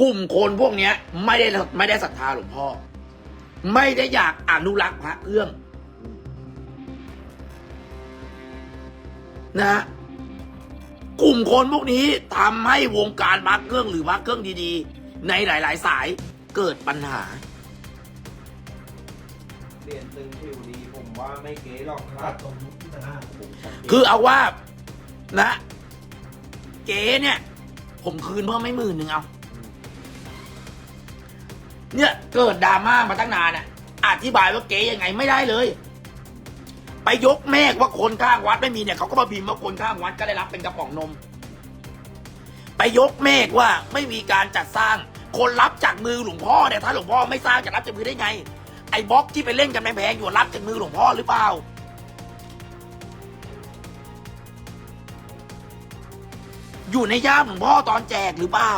กลุ่มคนพวกเนี้ยไม่ได้ไม่ได้ศรัทธาหลวงพ่อ ไม่ได้อยากอนุรักษ์พระเครื่องนะฮะกลุ่มคนพวกนี้ทำให้วงการพระเครื่องหรือพระเครื่องดีๆ ในหลาย ๆ สายเกิดปัญหาเรียนตึงผิวดีผมว่าไม่เก๋หรอกครัตับดตรงยุคที่ตะหน้าผมสังเกตคือเอาว่านะ เก๋เนี่ย ผมคืนเพิ่มไม่หมื่นหนึ่งเอา เนี่ยเกิดดราม่ามาตั้งนานอะอธิบายว่าเก๋ยังไงไม่ได้เลย ไปยกแม่ว่าคนข้างวัดไม่มีเนี่ยเขาก็มาพิมพ์ว่าคนข้างวัดก็ได้รับเป็นกระป๋องนม ไปยกเมฆว่าไม่มีการจัดสร้าง คนรับจากมือหลวงพ่อเนี่ยถ้าหลวงพ่อไม่สร้างจะรับจากมือได้ไง ไอ้บล็อกที่ไปเล่นกันแพงๆอยู่รับจากมือหลวงพ่อหรือเปล่าอยู่ในย่ามหลวงพ่อตอนแจกหรือเปล่า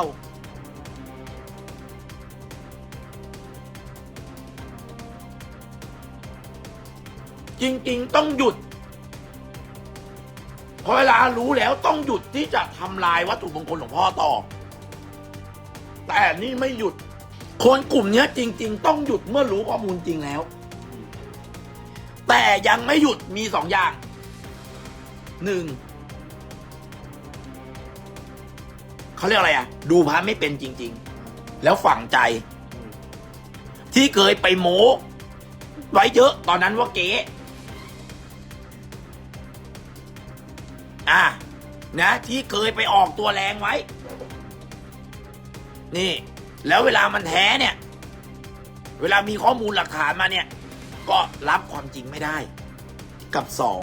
จริง ๆ ต้องหยุดพอเวลารู้แล้วต้องหยุดที่จะทำลายวัตถุมงคลหลวงพ่อต่อ แต่นี่ไม่หยุด คนกลุ่มนี้จริง ๆ ต้องหยุดเมื่อรู้ข้อมูลจริงแล้ว แต่ยังไม่หยุดมีสองอย่างหนึ่งเขาเรียกอะไรอะดูพระไม่เป็นจริง ๆ แล้วฝังใจ ที่เคยไปโม้ไว้เยอะตอนนั้นว่าเก๋ อะนะที่เคยไปออกตัวแรงไว้ นี่ แล้วเวลามันแท้เนี่ย เวลามีข้อมูลหลักฐานมาเนี่ย ก็รับความจริงไม่ได้ กับสอง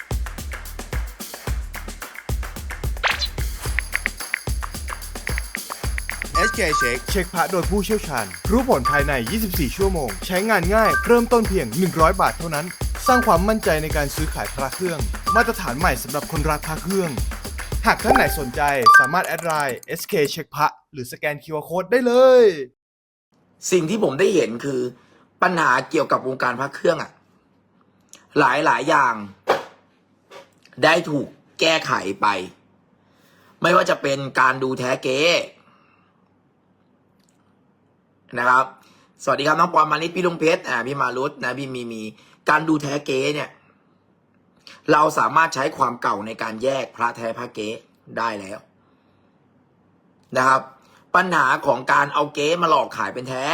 SK Check เช็คพระโดยผู้เชี่ยวชาญ รู้ผลภายใน 24 ชั่วโมง ใช้งานง่าย เริ่มต้นเพียง 100 บาทเท่านั้น สร้างความมั่นใจในการซื้อขายพระเครื่อง มาตรฐานใหม่สำหรับคนรักพระเครื่อง หากท่านไหนสนใจสามารถแอดไลน์ SK เช็คพระหรือสแกน QR Code ได้เลย สิ่งที่ผมได้เห็นคือปัญหาเกี่ยวกับวงการพระเครื่องอะหลายหลายอย่าง ได้ถูกแก้ไขไป ไม่ว่าจะเป็นการดูแท้เก๊ นะครับ สวัสดีครับน้องปอนมานิดพี่ลุงเพชรอ่าพี่มารุตนะพี่มีมีการดูแท้เก๊เนี่ย เราสามารถใช้ความเก่าในการแยกพระแท้พระเก๊ได้แล้ว นะครับ ปัญหาของการเอาเก๊มาหลอกขายเป็นแท้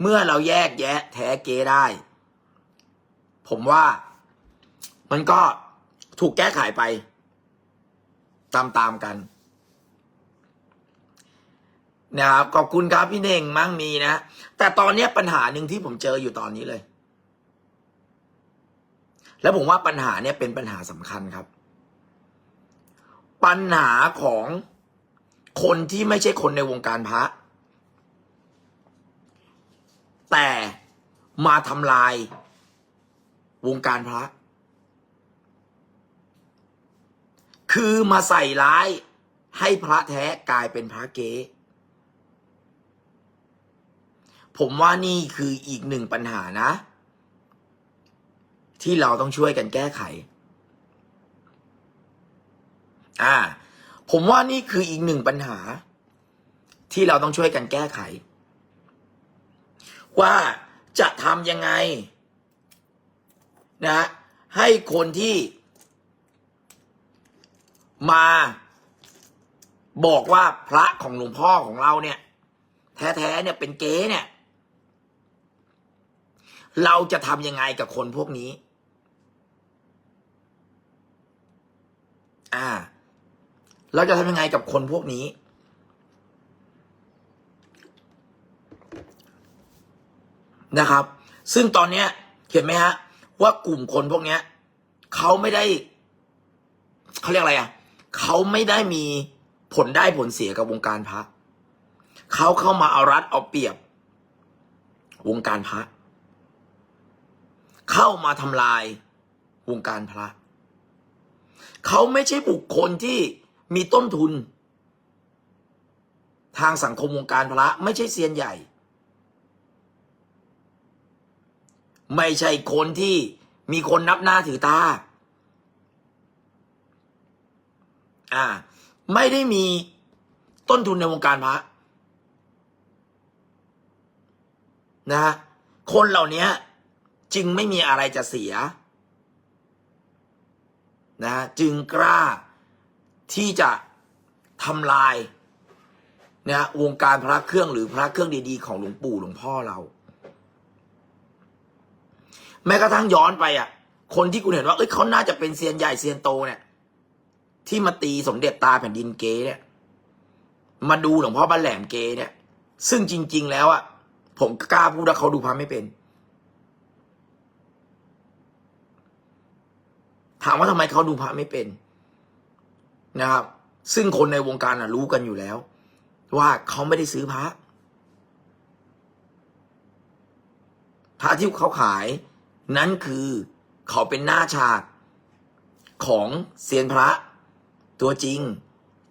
เมื่อเราแยกแยะแท้เก๊ได้ ผมว่ามันก็ถูกแก้ไขไป ตามๆกัน นะครับขอบคุณครับพี่เน่งมั่งมีนะ แต่ตอนนี้ปัญหาหนึ่งที่ผมเจออยู่ตอนนี้เลย แล้วผมว่าปัญหาเนี่ยเป็นปัญหาสำคัญครับ ปัญหาของคนที่ไม่ใช่คนในวงการพระ แต่มาทำลายวงการพระ คือมาใส่ร้ายให้พระแท้กลายเป็นพระเก๊ ผมว่านี่คืออีกหนึ่งปัญหานะ ที่เราต้องช่วยกันแก้ไข อ่า ผมว่านี่คืออีกหนึ่งปัญหา ที่เราต้องช่วยกันแก้ไข ว่าจะทำยังไง นะ ให้คนที่มาบอกว่าพระของหลวงพ่อของเราเนี่ย แท้ๆเนี่ยเป็นเก๊เนี่ย เราจะทำยังไงกับคนพวกนี้ อ่า เราจะทำยังไงกับคนพวกนี้ นะครับ ซึ่งตอนเนี้ย เห็นไหมฮะ ว่ากลุ่มคนพวกเนี้ยเขาไม่ได้เขาเรียกอะไรอะเขาไม่ได้มีผลได้ผลเสียกับวงการพระเขาเข้ามาเอารัดเอาเปรียบ วงการพระ เข้ามาทำลายวงการพระ เขาไม่ใช่บุคคลที่มีต้นทุน ทางสังคมวงการพระไม่ใช่เซียนใหญ่ ไม่ใช่คนที่มีคนนับหน้าถือตา อ่า ไม่ได้มีต้นทุนในวงการพระนะฮะคนเหล่านี้ จึงไม่มีอะไรจะเสียนะจึงกล้าที่จะทำลายนะฮะวงการพระเครื่องหรือพระเครื่องดีๆของหลวงปู่หลวงพ่อเรา แม้กระทั่งย้อนไปอะ คนที่คุณเห็นว่าเอ้ยเขาน่าจะเป็นเซียนใหญ่เซียนโตเนี่ย ที่มาตีสมเด็จตาแผ่นดินเกเนี่ย มาดูหลวงพ่อบ้านแหลมเกเนี่ย ซึ่งจริง ๆ แล้วอะผมกล้าพูดว่าเขาดูพระไม่เป็น ถามว่าทำไมเขาดูพระไม่เป็นนะครับ ซึ่งคนในวงการอะรู้กันอยู่แล้ว ว่าเขาไม่ได้ซื้อพระพระที่เขาขายนั้นคือเขาเป็นหน้าฉากของเซียนพระตัวจริง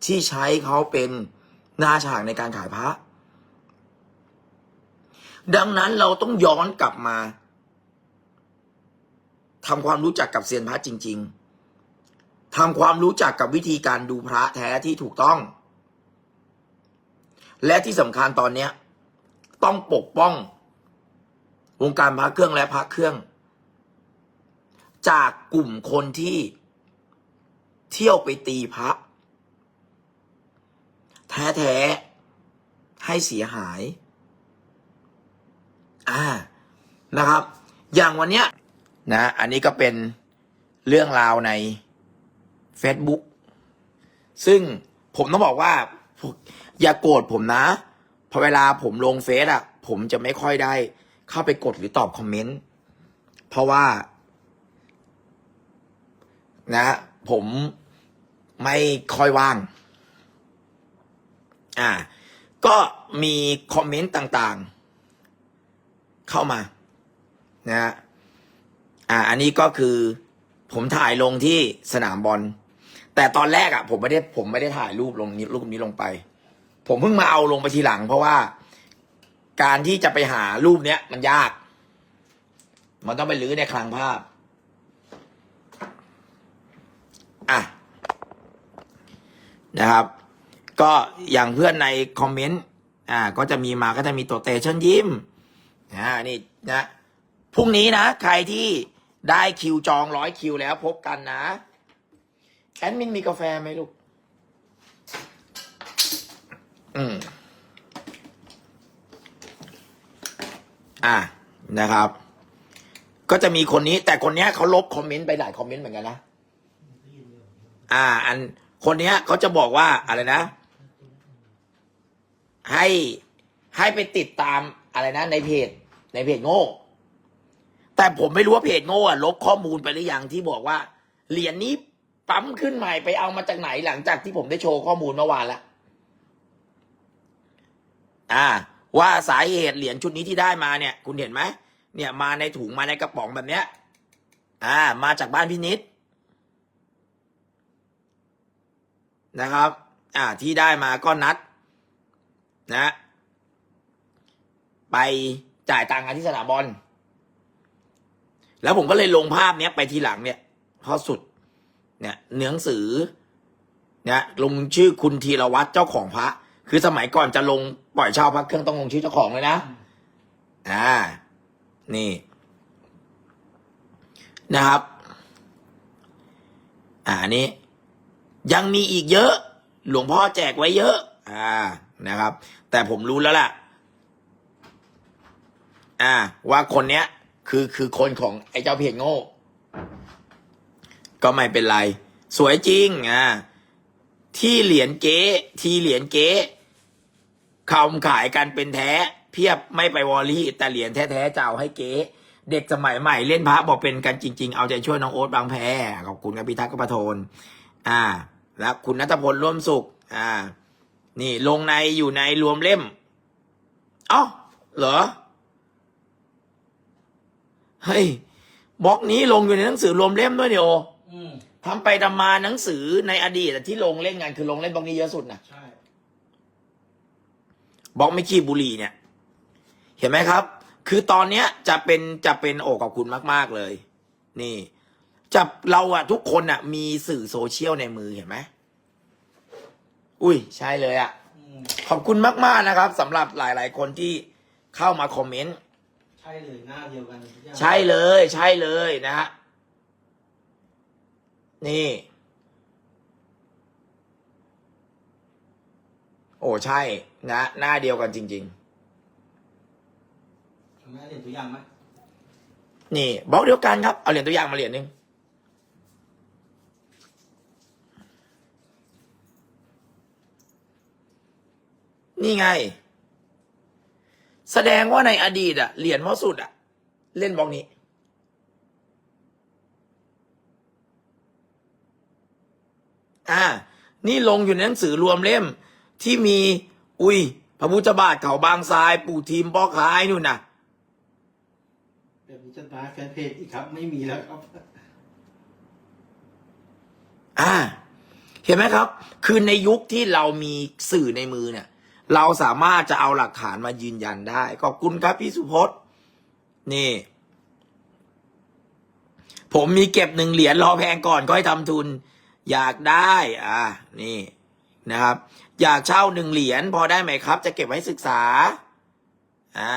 ที่ใช้เขาเป็นหน้าฉากในการขายพระ ดังนั้นเราต้องย้อนกลับมา ทำความรู้จักกับเซียนพระจริง ๆทำความรู้จักกับวิธีการดูพระแท้ที่ถูกต้อง และที่สำคัญตอนเนี้ยต้องปกป้อง วงการพระเครื่องและพระเครื่อง จากกลุ่มคนที่เที่ยวไปตีพระ แท้ๆให้เสียหาย อ่านะครับ อย่างวันเนี้ย นะ อันนี้ก็เป็นเรื่องราวใน Facebook ซึ่งผมต้องบอกว่า อย่ากโกรธผมนะพอเวลาผมลงเฟซอะ ผมจะไม่ค่อยได้เข้าไปกดหรือตอบคอมเมนต์ เพราะว่า นะ ผมไม่ค่อยว่าง อ่า ก็มีคอมเมนต์ต่างๆ เข้ามา นะฮะ อ่า อันนี้ก็คือผมถ่ายลงที่สนามบอล แต่ตอนแรกอะ ผมไม่ได้ผมไม่ได้ถ่ายรูปลงนี้รูปนี้ลงไป ผมเพิ่งมาเอาลงไปทีหลัง เพราะว่าการที่จะไปหารูปเนี้ยมันยาก มันต้องไปลื้อในคลังภาพ อะนะครับ ก็อย่างเพื่อนในคอมเมนต์อ่า ก็จะมีมาก็จะมีตัวเตเชิญยิ้มอ่านี่นะพรุ่งนี้นะ ใครที่ ได้คิวจองร้อยคิวแล้วพบกันนะ แอดมินมีกาแฟไหมลูก อืม อ่านะครับ ก็จะมีคนนี้ แต่คนเนี้ยเขาลบคอมเมนต์ไปหลายคอมเมนต์เหมือนกันนะ อ่า อันคนเนี้ยเขาจะบอกว่าอะไรนะ ให้ให้ไปติดตามอะไรนะ ในเพจ ในเพจโง่ แต่ผมไม่รู้ว่าเพจโง่อะลบข้อมูลไปหรือยังที่บอกว่า เหรียญนี้ปั๊มขึ้นใหม่ไปเอามาจากไหนหลังจากที่ผมได้โชว์ข้อมูลเมื่อวานแล้วอ่า ว่าสาเหตุเหรียญชุดนี้ที่ได้มาเนี่ย คุณเห็นไหมเนี่ย มาในถุงมาในกระป๋องแบบเนี้ย อ่า มาจากบ้านพินิษนะครับ อ่า ที่ได้มาก็นัด นะ ไปจ่ายตังค์กันที่สนามบอล แล้วผมก็เลยลงภาพเนี้ยไปทีหลังเนี่ยเพราะสุด เนี่ยเนื้อหนังสือเนี่ยลงชื่อคุณธีรวัตรเจ้าของพระ คือสมัยก่อนจะลงปล่อยเช่าพระเครื่องต้องลงชื่อเจ้าของเลยนะอ่า นี่ นะครับ อ่านนี้ ยังมีอีกเยอะ หลวงพ่อแจกไว้เยอะ อ่านะครับ แต่ผมรู้แล้วล่ะ อ่า ว่าคนเนี้ย คือคือคนของไอ้เจ้าเพจโง่ ก็ไม่เป็นไร สวยจริงอ่าที่เหรียญเก๊ที่เหรียญเก๊คำขายกันเป็นแท้ เพียบไม่ไปวอลลี่แต่เหรียญแท้ๆจะเอาให้เก๊เด็กสมัยใหม่เล่นพระบอกเป็นกันจริง ๆ เอาใจช่วยน้องโอ๊ตบางแพขอบคุณครับพิทักษ์กระปโทนอ่า แล้วคุณนัทพลร่วมสุข อ่า นี่ลงในอยู่ในรวมเล่ม เอ้าเหรอ เฮ้ยบล็อกนี้ลงอยู่ในหนังสือรวมเล่มด้วยเดียวอืมทำไปทำมาหนังสือในอดีตอะที่ลงเล่นกันคือลงเล่นบล็อกนี้เยอะสุดนะใช่บล็อกไม่ขี้บุหรี่เนี่ย เห็นไหมครับ คือตอนเนี้ยจะเป็นจะเป็นโอ้ขอบคุณมาก ๆเลย นี่จะเราอะทุกคนอะมีสื่อโซเชียลในมือเห็นไหมอุ้ยใช่เลยอะ อืมขอบคุณมาก ๆ นะครับสำหรับหลาย ๆ คนที่เข้ามาคอมเมนต์ ใช่เลยหน้าเดียวกันทุกอย่างใช่เลย ใช่เลยนะฮะนี่ โอ้ใช่นะหน้าเดียวกันจริงแม่เห็นตัวอย่างไหมๆ นี่บล็อกเดียวกันครับ เอาเหรียญตัวอย่างมาเหรียญหนึ่งนี่ไง แสดงว่าในอดีตอะเหรียญพ่อสุดอะเล่นบล็อกนี้ อ่า นี่ลงอยู่ในหนังสือรวมเล่ม ที่มี อุ้ย พระพุทธบาทเขาบางทราย ปู่ทีมพ่อค้ายนู่นน่ะ แบบนี้จะมาแฟนเพจอีกครับ ไม่มีแล้วครับ อ่า เห็นไหมครับ คือในยุคที่เรามีสื่อในมือเนี่ย เราสามารถจะเอาหลักฐานมายืนยันได้ ขอบคุณครับพี่สุพจน์นี่ ผมมีเก็บหนึ่งเหรียญรอแพงก่อนก็ให้ทำทุน อยากได้ อ่านี่นะครับ อยากเช่าหนึ่งเหรียญพอได้ไหมครับ จะเก็บไว้ศึกษา อ่า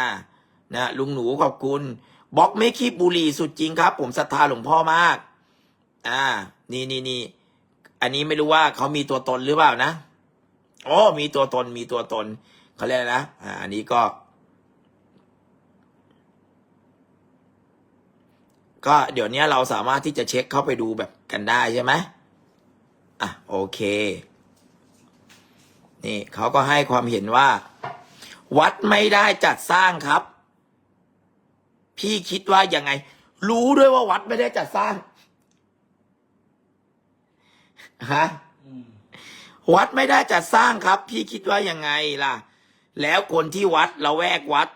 นะลุงหนูขอบคุณบล็อกไม่คีบบุหรี่สุดจริงครับ ผมศรัทธาหลวงพ่อมาก อ่า นี่นี่นี่อันนี้ไม่รู้ว่าเขามีตัวตนหรือเปล่านะ อ๋อมีตัวตนมีตัวตนเขาเรียกอะไรนะอ่าอันนี้ก็ ก็เดี๋ยวนี้เราสามารถที่จะเช็คเข้าไปดูแบบกันได้ใช่ไหมอะโอเค นี่เขาก็ให้ความเห็นว่า วัดไม่ได้จัดสร้างครับ พี่คิดว่ายังไง รู้ด้วยว่าวัดไม่ได้จัดสร้างฮะ วัดไม่ได้จัดสร้างครับ พี่คิดว่ายังไงล่ะ แล้วคนที่วัดละแวกวัด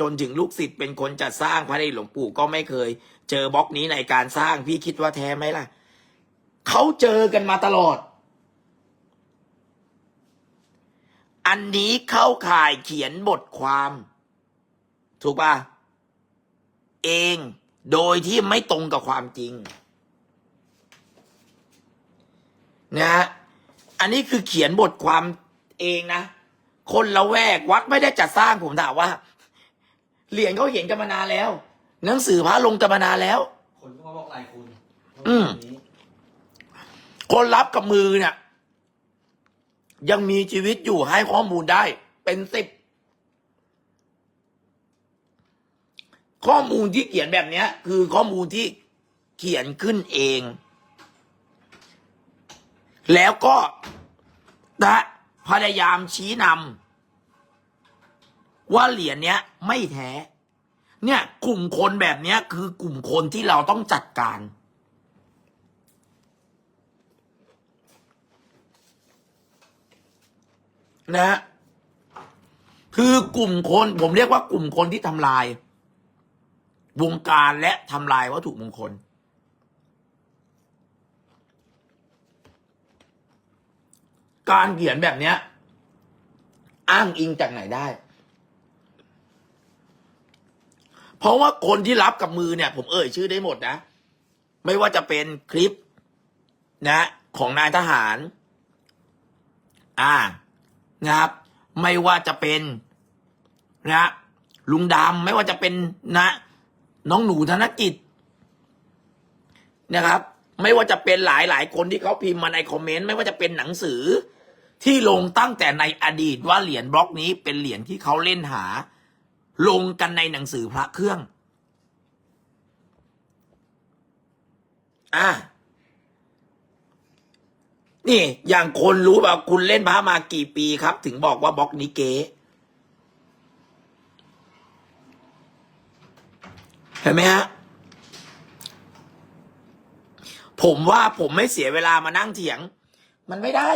จนถึงลูกศิษย์เป็นคนจัดสร้างพระเดชหลวงปู่ก็ไม่เคย เจอบล็อกนี้ในการสร้างพี่คิดว่าแท้ไหมล่ะเขาเจอกันมาตลอด อันนี้เข้าข่ายเขียนบทความ ถูกป่ะเองโดยที่ไม่ตรงกับความจริง นะฮะ อันนี้คือเขียนบทความเองนะ คนละแวกวัดไม่ได้จัดสร้างผมถามว่า เหรียญเขาเห็นกันมานานแล้ว หนังสือพระลงกันมานานแล้ว คนก็มาบอกหลายคนอืมว่าแบบนี้คนรับกับมือเนี่ย ยังมีชีวิตอยู่ให้ข้อมูลได้ เป็นสิบข้อมูลที่เขียนแบบเนี้ย คือข้อมูลที่เขียนขึ้นเอง แล้วก็นะพยายามชี้นำว่าเหรียญเนี้ย ไม่แท้ เนี่ย กลุ่มคนแบบเนี้ย คือกลุ่มคนที่เราต้องจัดการ นะฮะคือกลุ่มคนผมเรียกว่ากลุ่มคนที่ทำลาย วงการและทำลายวัตถุมงคล การเขียนแบบเนี้ย อ้างอิงจากไหนได้ เพราะว่าคนที่รับกับมือเนี่ย ผมเอ่ยชื่อได้หมดนะ ไม่ว่าจะเป็นคลิป นะ ของนายทหาร อ่านะครับ ไม่ว่าจะเป็นนะลุงดำไม่ว่าจะเป็นนะ น้องหนูธนกิจนะครับ ไม่ว่าจะเป็นหลายหลายคนที่เขาพิมพ์มาในคอมเมนต์ ไม่ว่าจะเป็นหนังสือ ที่ลงตั้งแต่ในอดีตว่าเหรียญบล็อกนี้เป็นเหรียญที่เขาเล่นหา ลงกันในหนังสือพระเครื่อง อ่านี่อย่างคนรู้ว่าคุณเล่นพระมากี่ปีครับ ถึงบอกว่าบล็อกนี้เก๋เห็นไหมฮะผมว่าผมไม่เสียเวลามานั่งเถียง มันไม่ได้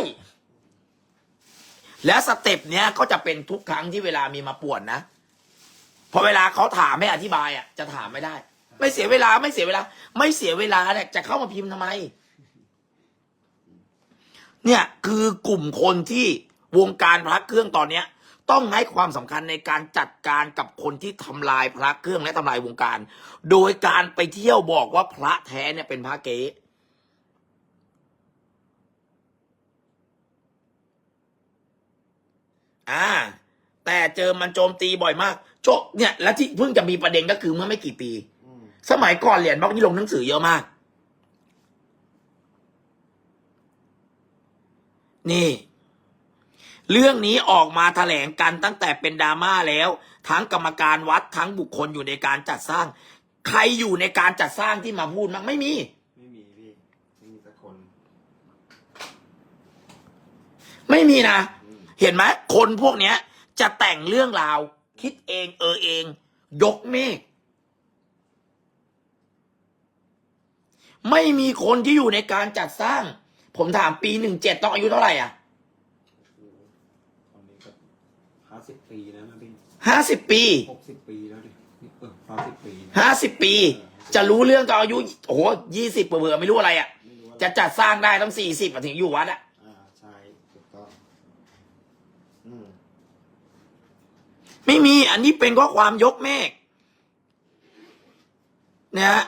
และสเต็ปเนี้ยก็จะเป็นทุกครั้งที่เวลามีมาป่วนนะพอเวลาเขาถามให้อธิบายอะ จะถามไม่ได้ ไม่เสียเวลาไม่เสียเวลา ไม่เสียเวลาเนี่ยจะเข้ามาพิมพ์ทำไม เนี่ยคือกลุ่มคนที่วงการพระเครื่องตอนเนี้ย ต้องให้ความสำคัญในการจัดการกับคนที่ทำลายพระเครื่องและทำลายวงการ โดยการไปเที่ยวบอกว่าพระแท้เนี่ยเป็นพระเก๊ อ่า แต่เจอมันโจมตีบ่อยมาก โจเนี่ยและที่เพิ่งจะมีประเด็นก็คือเมื่อไม่กี่ปีอืมสมัยก่อนเหรียญบล็อกนี่ลงหนังสือเยอะมาก นี่ เรื่องนี้ออกมาแถลงกันตั้งแต่เป็นดราม่าแล้ว ทั้งกรรมการวัดทั้งบุคคลอยู่ในการจัดสร้าง ใครอยู่ในการจัดสร้างที่มาพูดมั้งไม่มีไม่มีพี่ไม่มีสักคน ไม่มีนะ เห็นไหมคนพวกเนี้ย จะแต่งเรื่องราว คิดเอง เออเอง ยกเมฆไม่มีคนที่อยู่ในการจัดสร้าง ผมถามปีหนึ่งเจ็ดต้องอายุเท่าไหร่อะโอ้โหตอนนี้ก็ห้าสิบปีแล้วนะพี่ห้าสิบปีหกสิบปีแล้วดิเออห้าสิบปีห้าสิบปี จะรู้เรื่องตอนอายุโอ้โหยี่สิบเผื่อๆไม่รู้อะไรอะ ไม่รู้ว่าจะจัดสร้างได้ต้องสี่สิบถึงอยู่วัดอะ อ่าใช่ถูกต้องอืม ไม่มีอันนี้เป็นข้อความยกเมฆนะฮะ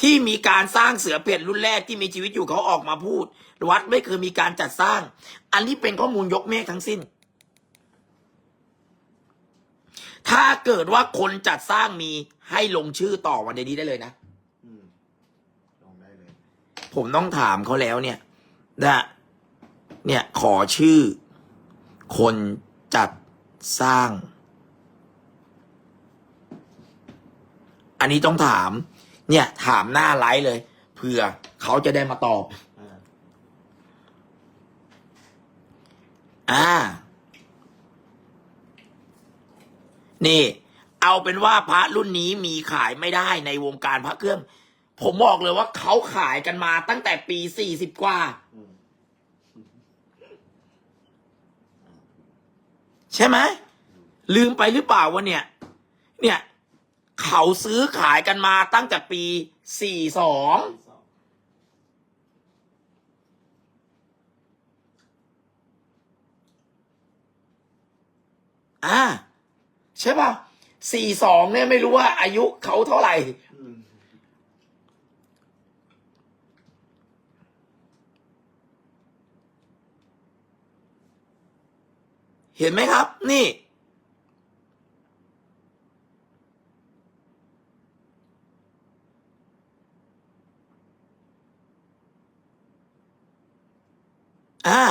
ที่มีการสร้างเสือเปลี่ยนรุ่นแรกที่มีชีวิตอยู่เขาออกมาพูดวัดไม่เคยมีการจัดสร้าง อันนี้เป็นข้อมูลยกเมฆทั้งสิ้น ถ้าเกิดว่าคนจัดสร้างมีให้ลงชื่อต่อวันเดยวนี้ได้เลยนะอืมลองได้เลย ผมต้องถามเขาแล้วเนี่ยนะเนี่ยขอชื่อ คนจัด สร้าง อันนี้ต้องถาม เนี่ย ถามหน้าไลฟ์เลยเผื่อเขาจะได้มาตอบอ่าอ่า นี่ เอาเป็นว่าพระรุ่นนี้มีขายไม่ได้ในวงการพระเครื่อง ผมบอกเลยว่าเขาขายกันมาตั้งแต่ปีสี่สิบกว่า อืม ใช่ไหมลืมไปหรือเปล่าวะเนี่ย เนี่ยเขาซื้อขายกันมาตั้งแต่ปีสี่สองที่สองอ่าใช่ป่ะสี่สองเนี่ยไม่รู้ว่าอายุเขาเท่าไหร่ อืม เห็นไหมครับ นี่ อ่า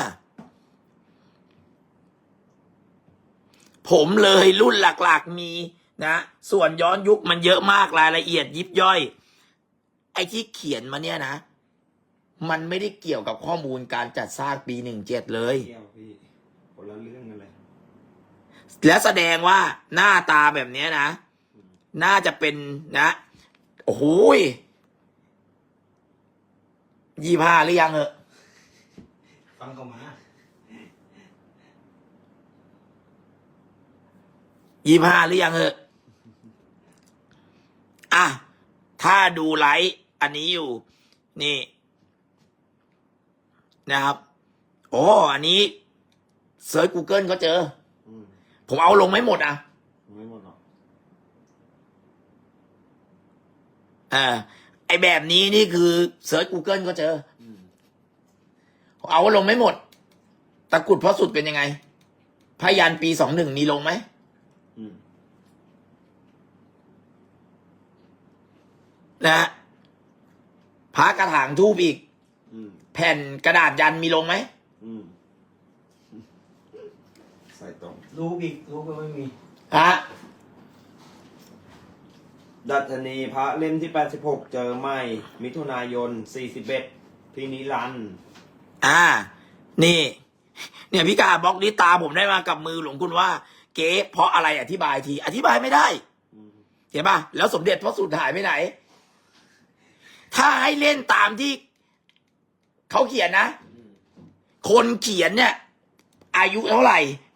ผมเลยรุ่นหลักๆมีนะ ส่วนย้อนยุคมันเยอะมากรายละเอียดยิบย่อย ไอ้ที่เขียนมาเนี่ยนะ มันไม่ได้เกี่ยวกับข้อมูลการจัดสร้างปีหนึ่งเจ็ดเลยเที่ยวพี่คนละเรื่องกันเลย และแสดงว่าหน้าตาแบบนี้นะ น่าจะเป็นนะ โอ้โหยยี่ห้าหรือยังเหอะฟังเขามายี่ห้าหรือยังเหอะอะ ถ้าดูไลฟ์อันนี้อยู่ นี่ นะครับ โอ้ อันนี้เซิร์ช Google ก็เจอ ผมเอาลงไม่หมดอะไม่หมดหรอกเออไอแบบนี้นี่คือเซิร์ช Google ก็เจออืมเอาลงไม่หมด ตะกรุดพระสุดเป็นยังไงพยันปีสองหนึ่งมีลงไหมอืมนะฮะพระกระถางทูบอีกอืมแผ่นกระดาษยันมีลงไหมอืม ใส่ตรงรูปอีกรูปก็ไม่มีฮะดัชนีพระเล่มที่ 86 เจอไหมมิถุนายน 41 พี่นิรันดร์อ่า นี่ เนี่ยพี่กาบล็อกนี้ตาผมได้มากับมือหลวงคุณว่า เก๊เพราะอะไรอธิบายที อธิบายไม่ได้อืมเห็นป่ะแล้วสมเด็จพระสุดหายไปไหน ถ้าให้เล่นตามที่เขาเขียนนะ คนเขียนเนี่ย อายุเท่าไหร่อืม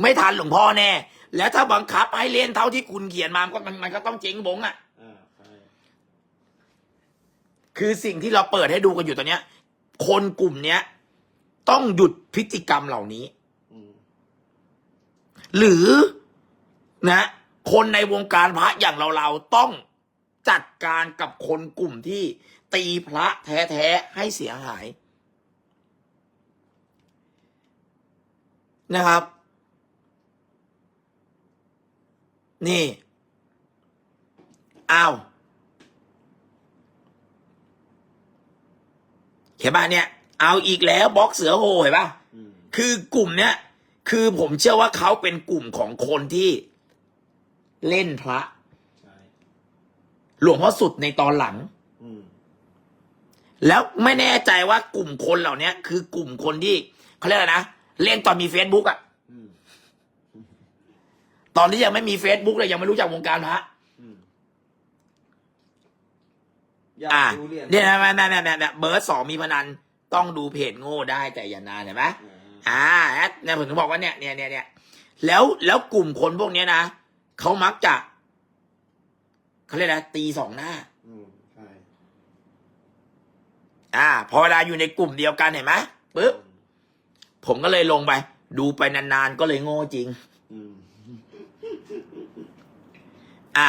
ไม่ทันหลวงพ่อแน่ แล้วถ้าบังคับให้เล่นเท่าที่คุณเขียนมามันก็มันมันก็ต้องเจ๊งบงอะ่ะ อ่าใช่คือสิ่งที่เราเปิดให้ดูกันอยู่ตอนเนี้ย คนกลุ่มเนี้ย ต้องหยุดพฤติกรรมเหล่านี้ อืมหรือนะ คนในวงการพระอย่างเราเราๆต้องจัดการกับคนกลุ่มที่ตีพระแท้ๆให้เสียหาย นะครับ นี่อ้าวเห็นป่ะเนี่ย เอาอีกแล้วบล็อกเสือโหเห็นป่ะอืมคือกลุ่มเนี้ยคือผมเชื่อว่าเขาเป็นกลุ่มของคนที่เล่นพระใช่หลวงพ่อสุดในตอนหลังอืมแล้วไม่แน่ใจว่ากลุ่มคนเหล่าเนี้ยคือกลุ่มคนที่เขาเรียกอะไรนะ เล่นตอนมีเฟซบุ๊กอะอืม ตอนที่ยังไม่มีเฟซบุ๊กเลยยังไม่รู้จักวงการพระอืมอยากอ่าดูเหรียญเนี่ยนะแม่แม่แม่แม่แม่เบิร์ดสองมีพนัน ต้องดูเพจโง่ได้แต่อย่านานเห็นไหมอ่าอ่าแอดเนี่ยผมถึงบอกว่าเนี่ยเนี่ยเนี่ยเนี่ยแล้วแล้วกลุ่มคนพวกเนี้ยนะเขามักจะเขาเรียกอะไรตีสองหน้า อืมใช่อ่า พอเวลาอยู่ในกลุ่มเดียวกันเห็นไหมปึ๊บผมก็เลยลงไป ดูไปนานๆก็เลยโง่จริง อืม อ่า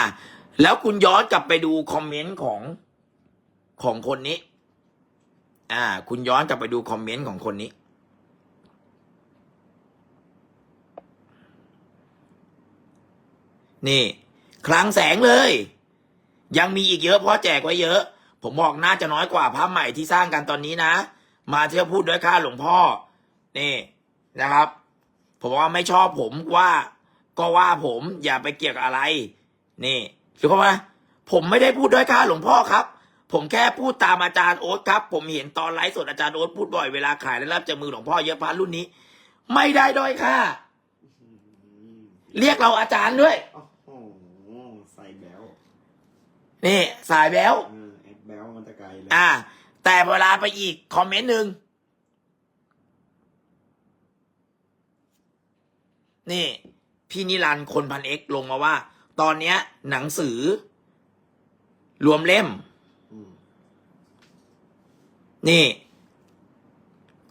แล้วคุณย้อนกลับไปดูคอมเมนต์ของของคนนี้ อ่า คุณย้อนกลับไปดูคอมเมนต์ของคนนี้ นี่ คลังแสงเลย ยังมีอีกเยอะเพราะแจกไว้เยอะ ผมบอกน่าจะน้อยกว่าพระใหม่ที่สร้างกันตอนนี้นะ มาเที่ยวพูดด้วยค่าหลวงพ่อ นี่นะครับ ผมว่าไม่ชอบผมว่า ก็ว่าผมอย่าไปเกี่ยวกับอะไร นี่คือเขาว่าผมไม่ได้พูดด้วยค่าหลวงพ่อครับ ผมแค่พูดตามอาจารย์โอ๊ตครับ ผมเห็นตอนไลฟ์สดอาจารย์โอ๊ตพูดบ่อยเวลาขายและรับจากมือหลวงพ่อเยอะพระรุ่นนี้ ไม่ได้ด้อยค่าอืมเรียกเราอาจารย์ด้วยโอ้โหใส่แบลนี่ สายแบ้วเออแอดแบลมันจะไกลเลยอ่า แต่เวลาไปอีกคอมเมนต์หนึ่งนี่ พี่นิรันดร์คนพันเอ็กซ์ลงมาว่า ตอนเนี้ย หนังสือ รวมเล่มอืมนี่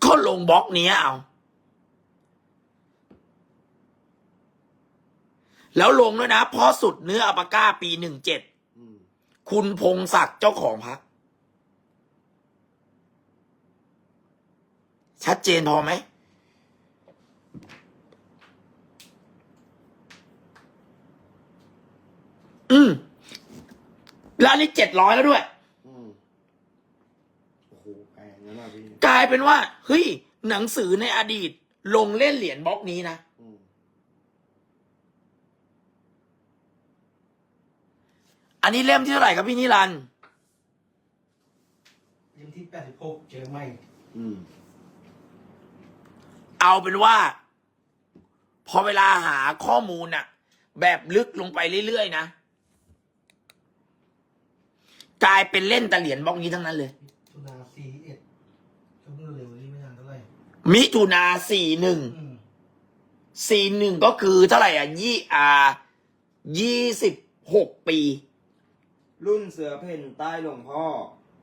ก็ลงบล็อกเนี้ยเอา แล้วลงด้วยนะเพราะสุดเนื้ออัปปาก้าปีหนึ่งเจ็ดอืมคุณพงศักดิ์เจ้าของพัก ชัดเจนพอไหม อืมแล้วอันนี้เจ็ดร้อยแล้วด้วย อืมโอ้โหแพงนะนะพี่กลายเป็นว่า เฮ้ย หนังสือในอดีต ลงเล่นเหรียญบล็อกนี้นะ อืมอันนี้เล่มที่เท่าไหร่ครับพี่นิรันดร์เล่มที่86เจอไหมอืมเอาเป็นว่า พอเวลาหาข้อมูลน่ะแบบลึกลงไปเรื่อยๆนะ กลายเป็นเล่นแต่เหรียญบล็อกนี้ทั้งนั้นเลย ตุนา41ก็เพิ่งเร็วนี่ไม่นานเท่าไหร่มิถุนาสี่หนึ่ง อืมสี่หนึ่งก็คือเท่าไหร่อะยี่อ่ายี่สิบหกปี รุ่นเสือเพ่นใต้หลวงพ่อ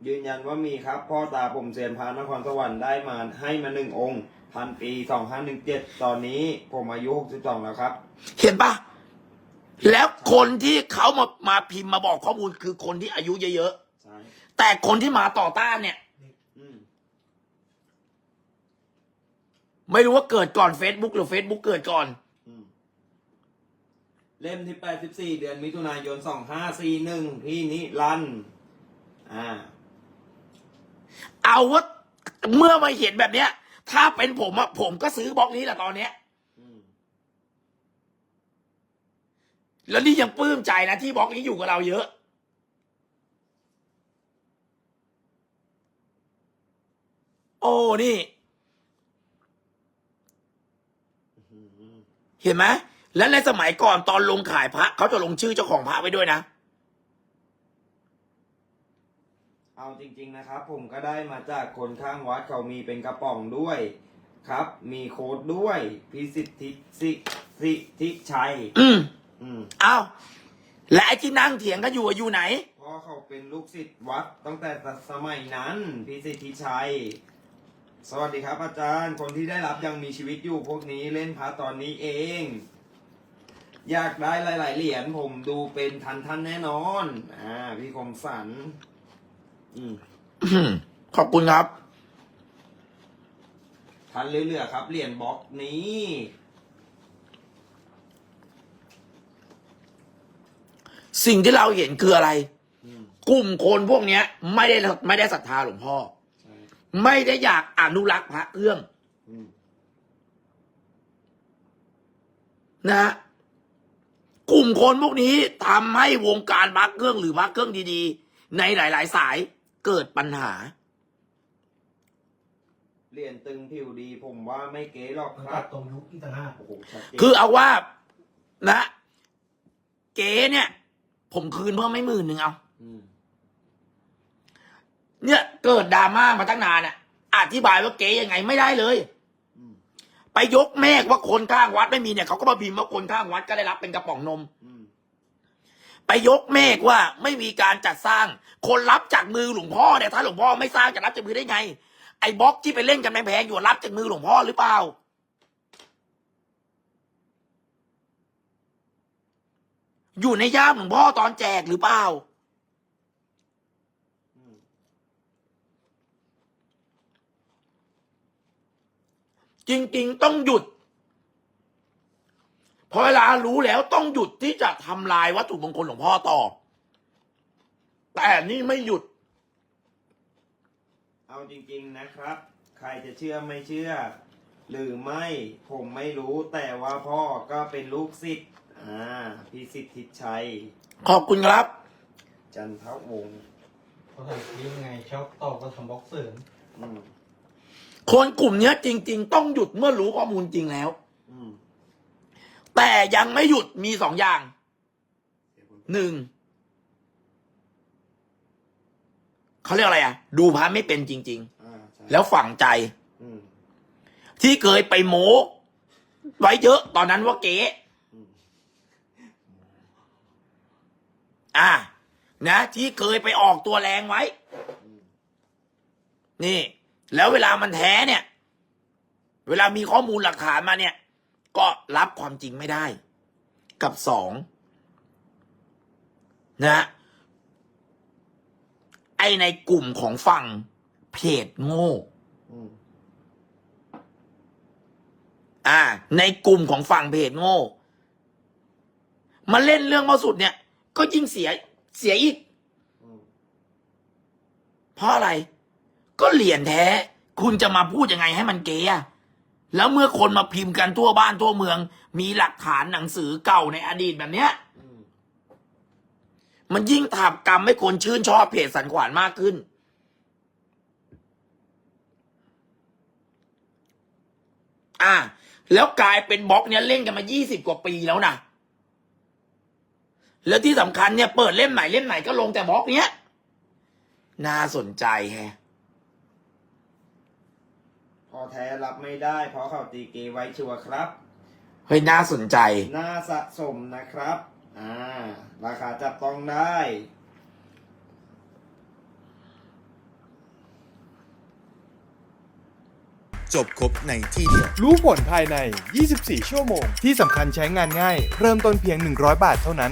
ยืนยันว่ามีครับ พ่อตาผมเซียนพระนครสวรรค์ได้มาให้มาหนึ่งองค์ พันปีสองห้าหนึ่งเจ็ดตอนนี้ผมอายุหกสิบสองแล้วครับ เห็นปะ แล้วคนที่เขามามาพิมพ์มาบอกข้อมูลคือคนที่อายุเยอะใช่ๆ แต่คนที่มาต่อต้านเนี่ย อืมไม่รู้ว่าเกิดก่อน Facebook หรือ Facebook เกิดก่อน อืมเล่มที่แปดสิบสี่เดือนมิถุนายนสองห้าสี่หนึ่งพี่นิรันดร์อ่า เอาว่าเมื่อมาเห็นแบบเนี้ย ถ้าเป็นผมอะผมก็ซื้อบล็อกนี้แหละตอนเนี้ย อืม แล้วนี่ยังปลื้มใจนะที่บล็อกนี้อยู่กับเราเยอะ โอ้นี่อืมเห็นไหมแล้วในสมัยก่อนตอนลงขายพระเขาจะลงชื่อเจ้าของพระไว้ด้วยนะ เอาจริง ๆ นะครับ ผมก็ได้มาจากคนข้างวัดเขามีเป็นกระป๋องด้วย ครับ มีโค้ดด้วย พิสิทธิสิสิทธิชัย อืม อืมเอาและไอ้ที่นั่งเถียงกันอยู่อะอยู่ไหน เพราะเขาเป็นลูกศิษย์วัดตั้งแต่สมัยนั้นพิสิทธิชัย สวัสดีครับ อาจารย์ คนที่ได้รับยังมีชีวิตอยู่พวกนี้เล่นพระตอนนี้เอง อยากได้หลาย ๆ เหรียญผมดูเป็นทันท่านแน่นอน อ่า พี่คมสัน อืม อืมขอบคุณครับ ทันเหลือๆครับเหรียญบล็อกนี้ สิ่งที่เราเห็นคืออะไรอืมกลุ่มคนพวกเนี้ย ไม่ได้ไม่ได้ศรัทธาหลวงพ่อใช่ไม่ได้อยากอนุรักษ์พระเครื่องอืมนะฮะกลุ่มคนพวกนี้ทำให้วงการพระเครื่องหรือพระเครื่องดีๆ ในหลาย ๆ สายเกิดปัญหาเหรียญตึงผิวดี ผมว่าไม่เก๋หรอกมันครัตับดตรงยุคอีกต่างหากโอ้โหชัดเจนคือเอาว่านะ เก๋เนี่ย ผมคืนเพิ่มไม่หมื่นหนึ่งเอาอืมเนี่ยเกิดดราม่ามาตั้งนานอะ อธิบายว่าเก๋ยังไงไม่ได้เลยอืมไปยกแมกว่าคนข้างวัดไม่มีเนี่ยเขาก็มาพิมพ์ว่าคนข้างวัดก็ได้รับเป็นกระป๋องนมอืมไปยกเมฆว่าไม่มีการจัดสร้าง คนรับจากมือหลวงพ่อเนี่ยถ้าหลวงพ่อไม่สร้างจะรับจากมือได้ไง ไอ้บล็อกที่ไปเล่นกันแพงๆอยู่รับจากมือหลวงพ่อหรือเปล่า อยู่ในย่ามหลวงพ่อตอนแจกหรือเปล่าจริง ๆ ต้องหยุด พอเวลารู้แล้วต้องหยุดที่จะทำลายวัตถุมงคลหลวงพ่อต่อ แต่นี่ไม่หยุด เอาจริง ๆนะครับ ใครจะเชื่อไม่เชื่อ หรือไม่ผมไม่รู้แต่ว่าพ่อก็เป็นลูกศิษย์ อ่าพิสิทธิชัย ขอบคุณครับ จันทวงศ์เขาใส่คลิปไงชอบตอบก็ทำบล็อกเสริมอืมคนกลุ่มเนี้ยจริง ๆ ต้องหยุดเมื่อรู้ข้อมูลจริงแล้ว อืมแต่ยังไม่หยุดมีสองอย่างหนึ่งเขาเรียกอะไรอะดูพระไม่เป็นจริง อ่าใช่ๆ แล้วฝังใจอืมที่เคยไปโม้ไว้เยอะ ตอนนั้นว่าเก๋ อืมอ่า นะ ที่เคยไปออกตัวแรงไว้อืมนี่ แล้วเวลามันแท้เนี่ย เวลามีข้อมูลหลักฐานมาเนี่ย ก็รับความจริงไม่ได้ กับสองนะไอในกลุ่มของฝั่งเพจโง่อืมอ่า ในกลุ่มของฝั่งเพจโง่มาเล่นเรื่องมาสุดเนี่ย ก็ยิ่งเสียเสียอีก เพราะอะไร ก็เหรียญแท้ คุณจะมาพูดยังไงให้มันเก๋อะแล้วเมื่อคนมาพิมพ์กันทั่วบ้านทั่วเมือง มีหลักฐานหนังสือเก่าในอดีตแบบเนี้ยมมันยิ่งถาบกรรมให้คนชื่นชอบเพจสันขวานมากขึ้น อ่า แล้วกลายเป็นบล็อกเนี้ยเล่นกันมายี่สิบกว่าปีแล้วนะ แล้วที่สำคัญเนี่ยเปิดเล่มไหนเล่มไหนก็ลงแต่บล็อกเนี้ย น่าสนใจแฮะพอแท้รับไม่ได้ เพราะเขาตีเกไว้ชัวร์ครับ เฮ้ยน่าสนใจ น่าสะสมนะครับ อ่า ราคาจับต้องได้ จบครบในที่เดียว รู้ผลภายใน 24 ชั่วโมง ที่สำคัญใช้งานง่าย เริ่มต้นเพียง 100 บาทเท่านั้น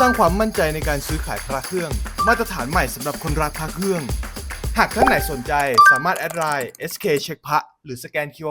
สร้างความมั่นใจในการซื้อขายพระเครื่อง มาตรฐานใหม่สำหรับคนรักพระเครื่อง หากท่านไหนสนใจสามารถแอดไลน์ SK เช็คพระหรือสแกน QR